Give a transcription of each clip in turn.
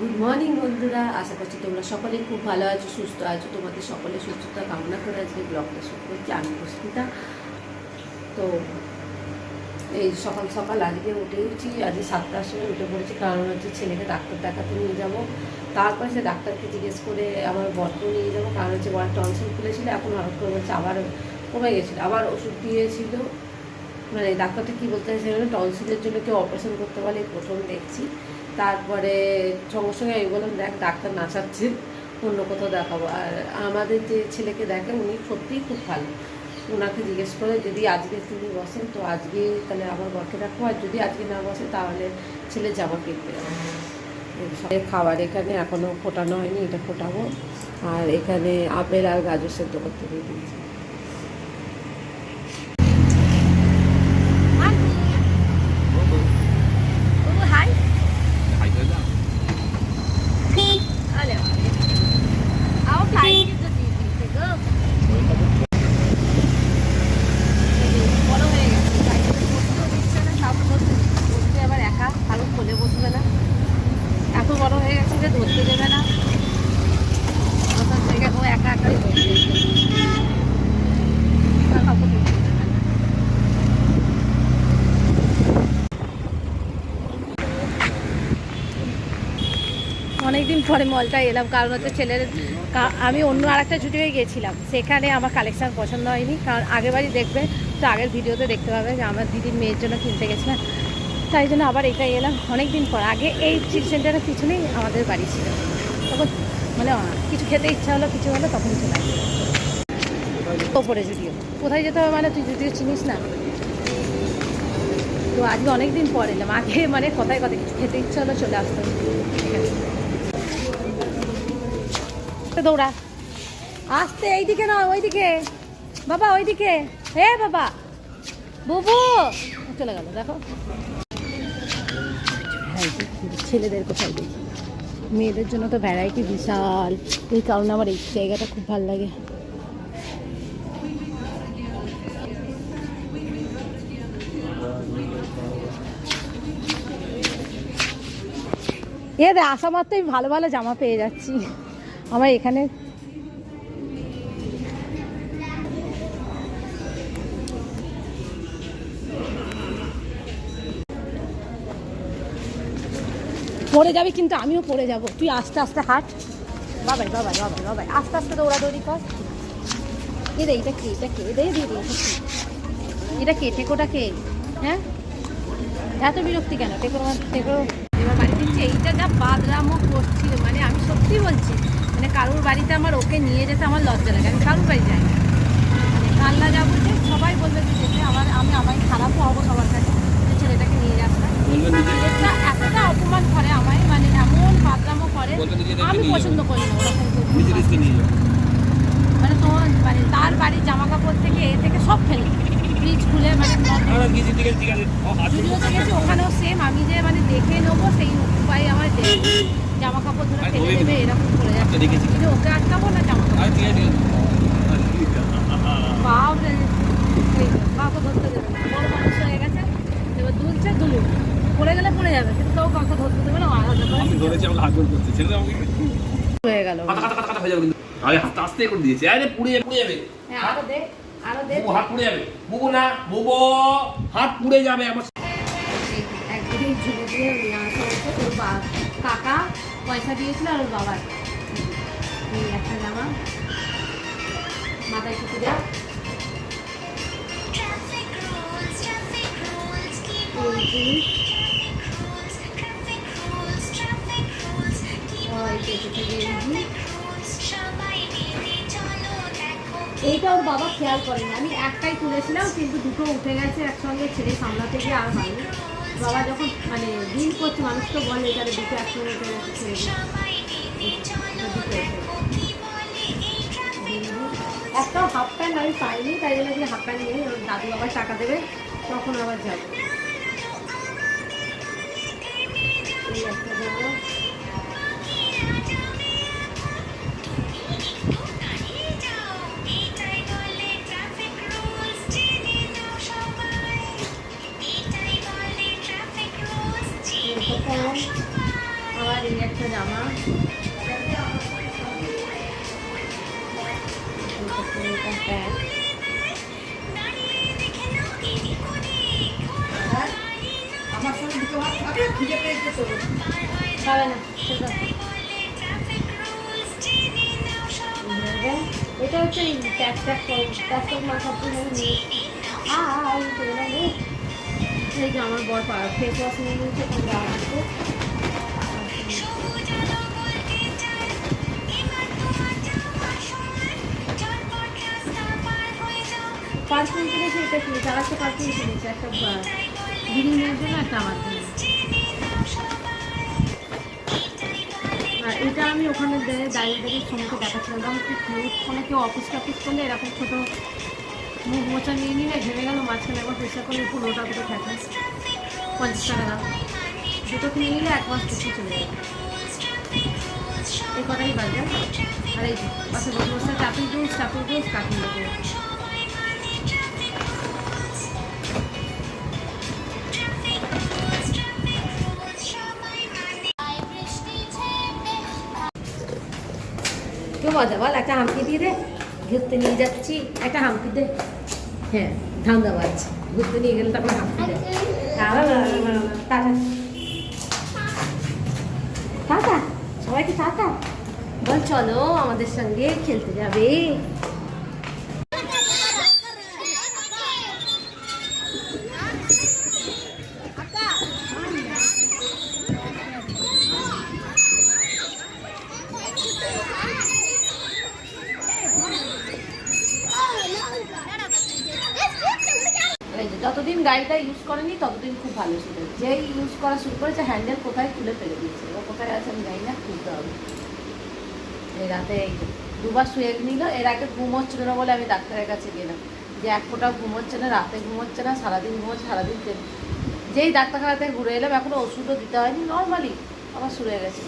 Good morning বন্ধুরা। আশা করছি তোমরা সকলে খুব ভালো আছো, সুস্থ আছো। তোমাদের সকলে সুস্থতা কামনা করে আজকে ব্লগটা শুরু করছি। আমি পুষ্পিতা। তো এই সকাল সকাল আজকে উঠে উঠছি। আজকে সাতটার সময় উঠে পড়েছি, কারণ হচ্ছে ছেলেকে ডাক্তার দেখাতে নিয়ে যাব। তারপর সে ডাক্তারকে জিজ্ঞেস করে আমার বরকেও নিয়ে যাব। কারণ হচ্ছে বর টনসিল খুলেছিল, এখন হঠাৎ করে বলছে আবার কমে গেছিল, আবার ওষুধ দিয়েছিল। মানে ডাক্তারটা কী বলতে চাইছে টনসিলের জন্য কেউ অপারেশন করতে এই প্রথম দেখছি। তারপরে সঙ্গে সঙ্গে আমি বললাম, দেখ, ডাক্তার না চাচ্ছে অন্য কোথাও দেখাবো। আর আমাদের যে ছেলেকে দেখে উনি সত্যিই খুব ভালো। ওনাকে জিজ্ঞেস করে, যদি আজকে তিনি বসেন, তো আজকে তাহলে আমার বরকে রাখব আর যদি আজকে না বসে, তাহলে ছেলে জামা কিনতে যাব এই সব। খাবার এখানে এখনও ফোটানো হয়নি, এটা ফোটাবো। আর এখানে আপেল আর গাজর সেদ্ধ করতে দিয়ে দিয়েছি হাই Hai tới nào? আলে আও খাই যদি দিতে গো বড় হয়ে গেছে তাই জন্য বসতেও দিচ্ছে না সব বসতে বসতে আবার একা ভালো কোলে বসবে না এত বড় হয়ে গেছে ধরতে দেবে। না। অনেকদিন পরে মলটা এলাম, কারণ হচ্ছে ছেলের আমি অন্য আর একটা ছুটিতে গিয়েছিলাম। সেখানে আমার কালেকশন পছন্দ হয়নি, কারণ বাড়ি দেখবে, তো আগের ভিডিওতে দেখতে পাবে যে আমার দিদির মেয়ের জন্য কিনতে গেছিলাম। তাই জন্য আবার এটাই এলাম। অনেক দিন পর, আগে এই চিট সেন্টারের পিছনেই আমাদের বাড়ি ছিল। তখন মানে কিছু খেতে ইচ্ছা হলো, কিছু হলো তখন চলে ওপরে যদিও। কোথায় যেতে হবে মানে তুই যদিও চিনিস না। তো আজকে অনেক দিন পর এলাম। আগে মানে কথায় কথা কিছু খেতে ইচ্ছা হলো, চলে আসতাম দৌড়া। আসতে এইদিকে না ওইদিকে। বাবা, ওইদিকে। হে বাবা। বুবু। চলে গেল, দেখো। হ্যাঁ, ছেলেদের কোথায় দেখি? মেয়েদের জন্য তো ভ্যারাইটি বিশাল। এই কারণে আমার এই জায়গাটা খুব ভালো লাগে। এ আসা মাত্রই ভালো ভালো জামা পেয়ে যাচ্ছি। আমার এখানে পড়ে যাবি কিন্তু আমিও পড়ে যাব। তুই আস্তে আস্তে হাঁট। বাবাই বাবাই বাবাই বাবাই। আস্তে আস্তে দৌড়াদৌড়ি কর। এ দে, এটা কে এটা কে? দে দে এটা কে? টেকোটা কে? হ্যাঁ? এত বিরক্তি কেন? টেকো টেকো এবার বাড়ি দিচ্ছে এইটা যা বাদরামও করছিল মানে আমি সত্যি বলছি মানে কারোর বাড়িতে আমার ওকে নিয়ে যেতে আমার লজ্জা লাগে, আমি কারোর বাড়ি যাই না। মানে কাল্লা যাব যে সবাই বলবে যে, যেতে আমার আমি আমায় খারাপও হব সবার কাছে যে ছেলেটাকে নিয়ে যাস না বলবে নিজে ছেলেটা এতটা অপমান করে আমায় মানে এমন বাদরামও করে আমি পছন্দ করি না ওরকম মানে তোমার মানে তার বাড়ির জামা কাপড় থেকে এ থেকে সব ফেলে। ফ্রিজ খুলে মানে গেছি ওখানেও সেম আমি যে মানে দেখে নেব সেই উপায় আমার জামা কাপড় ধরে ফেলে দেবে এরকম করে আচ্ছা, যাচ্ছে। কিন্তু ওকে আটকাবো না জামা বাপ কাউকে ধরতে দেবে বড় মানুষ হয়ে গেছে এবার দুলছে দুলুক। পড়ে গেলে পড়ে যাবে কিন্তু তাও কাউকে ধরতে দেবে না আমি ধরেছি আমাকে হাত করছে ছেড়ে দাও আমাকে। হয়ে গেল। কাটা কাটা কাটা হয়ে যাবে কিন্তু। আরে হাত আস্তে করে দিয়েছে। আরে পুড়ে যাবে পুড়ে যাবে। হ্যাঁ আরও দে আরও দে। হাত পুড়ে যাবে। বুবু না বুবু হাত পুড়ে যাবে আমার। একদিন ঝুলে দিয়ে নিয়ে আসা হচ্ছে ওর বা- কাকা পয়সা দিয়েছিল আর ওর বাবার। এই একটা জামা। মাথায় টুকু দেওয়া Traffic rules, এইটা ওর বাবা খেয়াল করেনি। আমি একটাই তুলেছিলাম, কিন্তু দুটো উঠে গেছে একসঙ্গে ছেড়ে সামলাতে গিয়ে আর হয়নি। বাবা যখন মানে ডিল করছে, মানুষ তো বলে তাহলে দুটো একসঙ্গে উঠে গেছে, ছেড়ে একটাও হাফ প্যান্ট আমি পাইনি, তাই জন্য কি হাফ প্যান্ট নিয়ে দাদু আবার টাকা দেবে, তখন আবার যাব। একটা খাবে না এটা হচ্ছে ট্যাক ট্যাক ট্যাক ট্যাক মা সব কিছু নিয়ে আর আমার বর ফেস ওয়াশ নিয়ে নিয়েছে পারফিউম কিনেছে এটা কিনেছে আর একটা একটা দিদি মেয়ের জন্য একটা আমার আর এটা আমি ওখানে দাঁড়িয়ে দাঁড়িয়ে সোমকে দেখাচ্ছিলাম। খুব কিউট কোনো কেউ অফিস টফিস করলে এরকম ছোটো মুখ মোচা নিয়ে নিলে ঘেমে গেল, মাঝখানে একবার পয়সা করে একটু লোটা করে থাকে। পঞ্চাশ টাকা দাম। দুটো কিনে নিলে এক মাস পিছিয়ে চলে যাবে এই কটাই বাজার আর এই পাশে বসে বসে tapping tools tapping tools cutting কেউ মজা বল একটা হামকি দিয়ে দে, ঘুরতে নিয়ে যাচ্ছি, একটা হামকি দে। হ্যাঁ ধান্দাবাজ ঘুরতে নিয়ে গেলে তারপর হামকি দে টাটা, সবাইকে টাটা। বল, চলো আমাদের সঙ্গে খেলতে যাবে। যতদিন গাড়িটা ইউজ করেনি, ততদিন খুব ভালো ছিল। যেই ইউজ করা শুরু করেছে হ্যান্ডেল কোথায় খুলে ফেলে দিয়েছে। ও কোথায় আছে আমি জানি না, খুলতে হবে। এই রাতে এই দুবার শুয়ে নিল, এর আগে ঘুম হচ্ছিল না বলে আমি ডাক্তারের কাছে গেলাম। যে এক ফোঁটা ঘুম হচ্ছে না, রাতে ঘুম হচ্ছে না, সারাদিন ঘুম হচ্ছে, সারাদিন তেল যেই ডাক্তারখানা থেকে ঘুরে এলাম, এখনও ওষুধও দিতে হয়নি নর্মালি আবার শুরু হয়ে গেছে।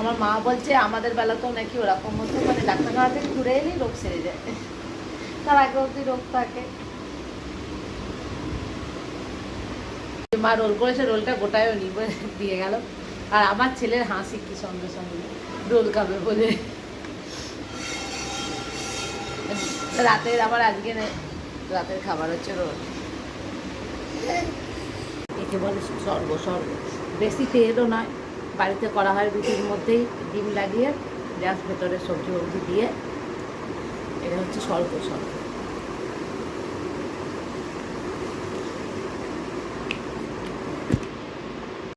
আমার মা বলছে, আমাদের বেলাতেও নাকি ওরকম হতো মানে ডাক্তারখানা থেকে ঘুরে এলেই রোগ সেরে যায়। তার আগে অব্দি রোগ থাকে। মা রোল করেছে, রোলটা গোটায়ও নি দিয়ে গেল। আর আমার ছেলের হাসি কি সঙ্গে সঙ্গে। রোল খাবে বলে। রাতের আবার আজকে নে- রাতের খাবার হচ্ছে রোল। একে বলে স্বর্গ স্বর্গ বেশি তেলও নয়। বাড়িতে করা হয় রুটির মধ্যেই ডিম লাগিয়ে, গ্যাস ভেতরে সবজি ফবজি দিয়ে এটা হচ্ছে স্বল্প স্বল্প